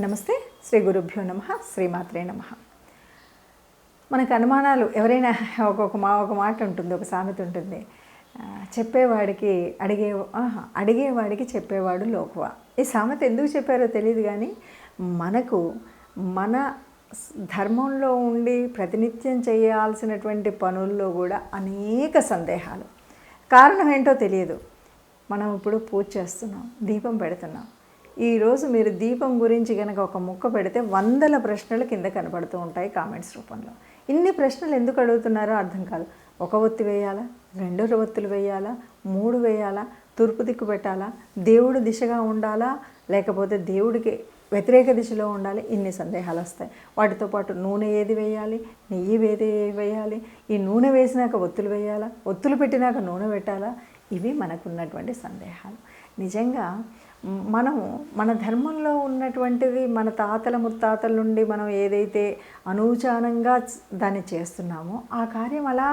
నమస్తే శ్రీ గురుభ్యో నమ శ్రీమాత్రే నమ. మనకు అనుమానాలు ఎవరైనా ఒక్కొక్క మా ఒక మాట ఉంటుంది ఒక సామెత ఉంటుంది. చెప్పేవాడికి అడిగే ఆహా, అడిగేవాడికి చెప్పేవాడు లోకువ. ఈ సామెత ఎందుకు చెప్పారో తెలియదు కానీ మనకు మన ధర్మంలో ఉండి ప్రతినిత్యం చేయాల్సినటువంటి పనుల్లో కూడా అనేక సందేహాలు. కారణం ఏంటో తెలియదు. మనం ఇప్పుడు పూజ చేస్తున్నాం దీపం పెడుతున్నాం. ఈరోజు మీరు దీపం గురించి కనుక ఒక ముక్క పెడితే వందల ప్రశ్నలు కింద కనబడుతూ ఉంటాయి కామెంట్స్ రూపంలో. ఇన్ని ప్రశ్నలు ఎందుకు అడుగుతున్నారో అర్థం కాదు. ఒక ఒత్తి వేయాలా? రెండు ఒత్తులు వేయాలా? మూడు వేయాలా? తూర్పు దిక్కు పెట్టాలా? దేవుడు దిశగా ఉండాలా? లేకపోతే దేవుడికి వ్యతిరేక దిశలో ఉండాలి? ఇన్ని సందేహాలు వస్తాయి. వాటితో పాటు నూనె ఏది వేయాలి? నెయ్యి ఏది వేయాలి? ఈ నూనె వేసినాక ఒత్తులు వేయాలా? ఒత్తులు పెట్టినాక నూనె పెట్టాలా? ఇవి మనకున్నటువంటి సందేహాలు. నిజంగా మనము మన ధర్మంలో ఉన్నటువంటిది మన తాతల ముత్తాతల నుండి మనం ఏదైతే అనూచానంగా దాన్ని చేస్తున్నామో ఆ కార్యం అలా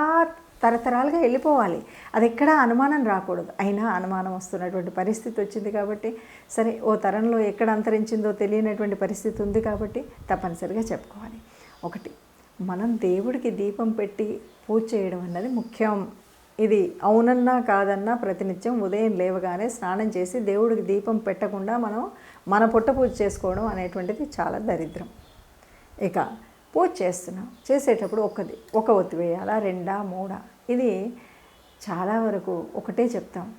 తరతరాలుగా వెళ్ళిపోవాలి. అది ఎక్కడా అనుమానం రాకూడదు. అయినా అనుమానం వస్తున్నటువంటి పరిస్థితి వచ్చింది కాబట్టి సరే ఓ తరంలో ఎక్కడ అంతరించిందో తెలియనటువంటి పరిస్థితి ఉంది కాబట్టి తప్పనిసరిగా చెప్పుకోవాలి. ఒకటి మనం దేవుడికి దీపం పెట్టి పూజ చేయడం అన్నది ముఖ్యం. ఇది అవునన్నా కాదన్నా ప్రతినిత్యం ఉదయం లేవగానే స్నానం చేసి దేవుడికి దీపం పెట్టకుండా మనం మన పుట్ట పూజ చేసుకోవడం అనేటువంటిది చాలా దరిద్రం. ఇక పూజ చేస్తున్నాం. చేసేటప్పుడు ఒకది ఒక ఒత్తి వేయాలా? రెండా? మూడా? ఇది చాలా వరకు ఒకటే చెప్తాం.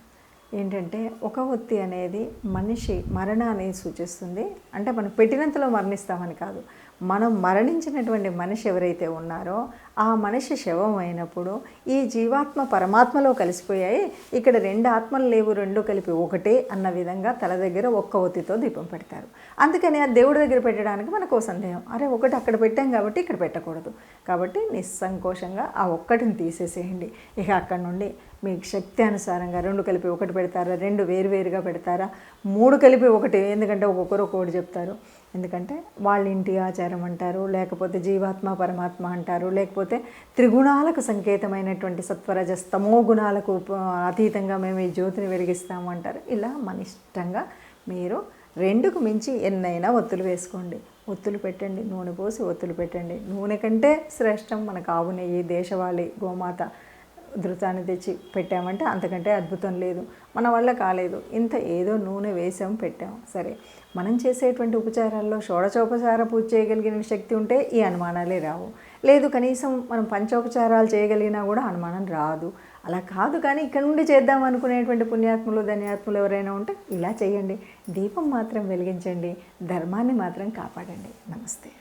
ఏంటంటే ఒక ఒత్తి అనేది మనిషి మరణాన్ని సూచిస్తుంది. అంటే మనం పెట్టినంతలో మరణిస్తామని కాదు. మనం మరణించినటువంటి మనిషి ఎవరైతే ఉన్నారో ఆ మనిషి శవం అయినప్పుడు ఈ జీవాత్మ పరమాత్మలో కలిసిపోయాయి. ఇక్కడ రెండు ఆత్మలు లేవు రెండు కలిపి ఒకటే అన్న విధంగా తల దగ్గర ఒక్క ఒత్తితో దీపం పెడతారు. అందుకని ఆ దేవుడి దగ్గర పెట్టడానికి మనకు ఓ సందేహం. అరే ఒకటి అక్కడ పెట్టాం కాబట్టి ఇక్కడ పెట్టకూడదు. కాబట్టి నిస్సంకోచంగా ఆ ఒక్కటిని తీసేసేయండి. ఇక అక్కడ నుండి మీకు శక్తి అనుసారంగా రెండు కలిపి ఒకటి పెడతారా? రెండు వేరువేరుగా పెడతారా? మూడు కలిపి ఒకటి ఎందుకంటే ఒక్కొక్కరు ఒక్కొక్కటి చెప్తారు. ఎందుకంటే వాళ్ళ ఇంటి ఆచారం అంటారు లేకపోతే జీవాత్మ పరమాత్మ అంటారు లేకపోతే త్రిగుణాలకు సంకేతమైనటువంటి సత్వరజ తమో గుణాలకు అతీతంగా మేము ఈ జ్యోతిని వెలిగిస్తాము అంటారు. ఇలా మన ఇష్టంగా మీరు రెండుకు మించి ఎన్నైనా ఒత్తులు వేసుకోండి. ఒత్తులు పెట్టండి నూనె పోసి ఒత్తులు పెట్టండి. నూనె కంటే శ్రేష్టం మనకు ఆవు నెయ్యి దేశవాళి గోమాత. ధృతాన్ని తెచ్చి పెట్టామంటే అంతకంటే అద్భుతం లేదు. మన వల్ల కాలేదు. ఇంత ఏదో నూనె వేసాం పెట్టాం. సరే మనం చేసేటువంటి ఉపచారాల్లో షోడచోపచార పూజ చేయగలిగిన శక్తి ఉంటే ఈ అనుమానాలే రావు. లేదు కనీసం మనం పంచోపచారాలు చేయగలిగినా కూడా అనుమానం రాదు. అలా కాదు కానీ ఇక్కడ నుండి చేద్దాం అనుకునేటువంటి పుణ్యాత్ములు ధన్యాత్ములు ఎవరైనా ఉంటే ఇలా చేయండి. దీపం మాత్రం వెలిగించండి. ధర్మాన్ని మాత్రం కాపాడండి. నమస్తే.